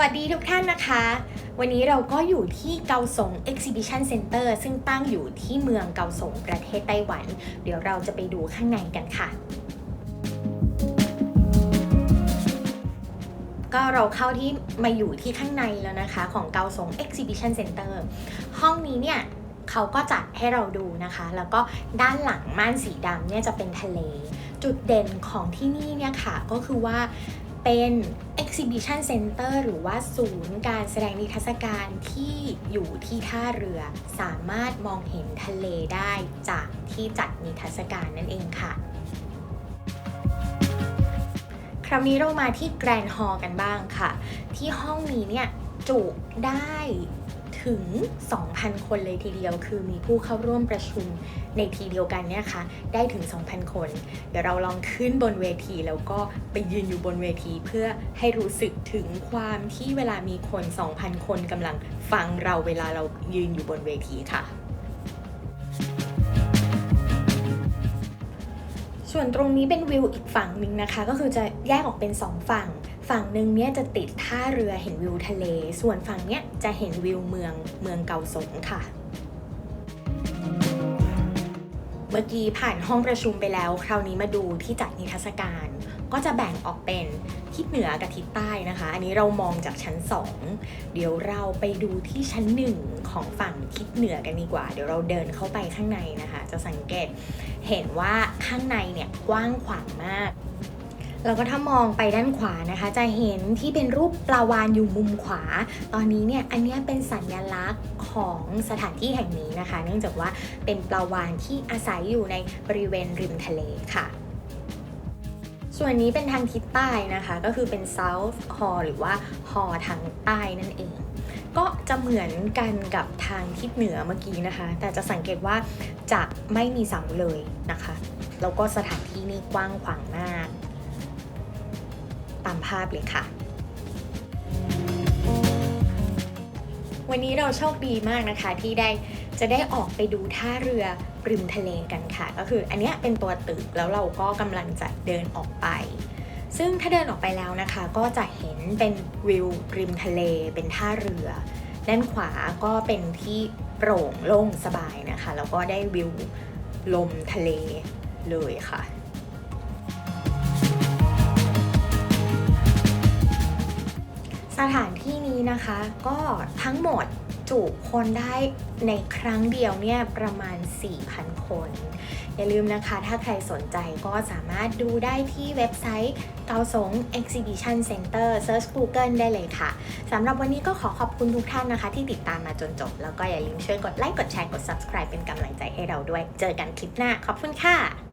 วัสดีทุกท่านนะคะ วันนี้เราก็อยู่ที่เกาสง Exhibition Center ซึ่งตั้งอยู่ที่เมืองเกาสงประเทศไต้หวัน เดี๋ยวเราจะไปดูข้างในกันค่ะ ก็เราเข้าที่มาอยู่ที่ข้างในแล้วนะคะของเกาสง Exhibition Center ห้องนี้เนี่ยเขาก็จัดให้เราดูนะคะ แล้วก็ด้านหลังม่านสีดำเนี่ยจะเป็นทะเล จุดเด่นของที่นี่เนี่ยค่ะก็คือว่าเป็น Exhibition Center หรือว่าศูนย์การแสดงนิทรรศการที่อยู่ที่ท่าเรือ สามารถมองเห็นทะเลได้จากที่จัดนิทรรศการนั่นเองค่ะ คราวนี้เรามาที่แกรนด์ฮอลล์กันบ้างค่ะ ที่ห้องนี้เนี่ยจุได้ ถึง 2,000 คนเลยทีเดียว คือมีผู้เข้าร่วมประชุมในทีเดียวกันเนี่ยค่ะ ได้ถึง 2,000 คน เดี๋ยวเราลองขึ้นบนเวทีแล้วก็ไปยืนอยู่บนเวทีเพื่อให้รู้สึกถึงความที่เวลามีคน 2,000 คนกำลังฟังเราเวลาเรายืนอยู่บนเวทีค่ะส่วนตรงนี้เป็นวิวอีกฝั่งหนึ่งนะคะ ก็คือจะแยกออกเป็น 2 ฝั่ง ฝั่งหนึ่งเนี่ยจะติดท่าเรือเห็นวิวทะเล ส่วนฝั่งเนี้ยจะเห็นวิวเมืองเมืองเก่าสงค่ะ เมื่อกี้ผ่านห้องประชุมไปแล้ว คราวนี้มาดูที่จัดนิทรรศการ ก็จะแบ่งออกเป็นทิศเหนือกับทิศใต้นะคะ อันนี้เรามองจากชั้น 2 เดี๋ยวเราไปดูที่ชั้น 1 ของฝั่งทิศเหนือกันดีกว่า เดี๋ยวเราเดินเข้าไปข้างในนะคะ จะสังเกตเห็นว่าข้างในเนี่ยกว้างขวางมาก แล้วก็ถ้ามองไปด้านขวานะคะ จะเห็นที่เป็นรูปปลาวานอยู่มุมขวา ตอนนี้เนี่ยอันนี้เป็นสัญลักษณ์ของสถานที่แห่งนี้นะคะ เนื่องจากว่าเป็นปลาวานที่อาศัยอยู่ในบริเวณริมทะเลค่ะส่วนนี้เป็นทางทิศใต้นะคะ ก็คือเป็น South Hall หรือว่า Hall ทางใต้นั่นเอง ก็จะเหมือนกันกับทางทิศเหนือเมื่อกี้นะคะ แต่จะสังเกตว่าจะไม่มีเสาเลยนะคะ แล้วก็สถานที่นี่กว้างขวางมากามภาพเลยค่ะ วันนี้เราโชคดีมากนะคะที่ได้จะได้ออกไปดูท่าเรือริมทะเลกันค่ะ ก็คืออันนี้เป็นตัวตึกแล้วเราก็กำลังจะเดินออกไป ซึ่งถ้าเดินออกไปแล้วนะคะ ก็จะเห็นเป็นวิวริมทะเลเป็นท่าเรือ ด้านขวาก็เป็นที่โปร่งโล่งสบายนะคะ แล้วก็ได้วิวลมทะเลเลยค่ะ สถานที่นี้นะคะก็ทั้งหมดจุคนได้ในครั้งเดียวเนี่ยประมาณ 4,000 คน อย่าลืมนะคะถ้าใครสนใจก็สามารถดูได้ที่เว็บไซต์เกาสง Exhibition Center Search Google ได้เลยค่ะสำหรับวันนี้ก็ขอขอบคุณทุกท่านนะคะ ที่ติดตามมาจนจบ แล้วก็อย่าลืมช่วยกดไลค์กดแชร์กด subscribe เป็นกำลังใจให้เราด้วย เจอกันคลิปหน้า ขอบคุณค่ะ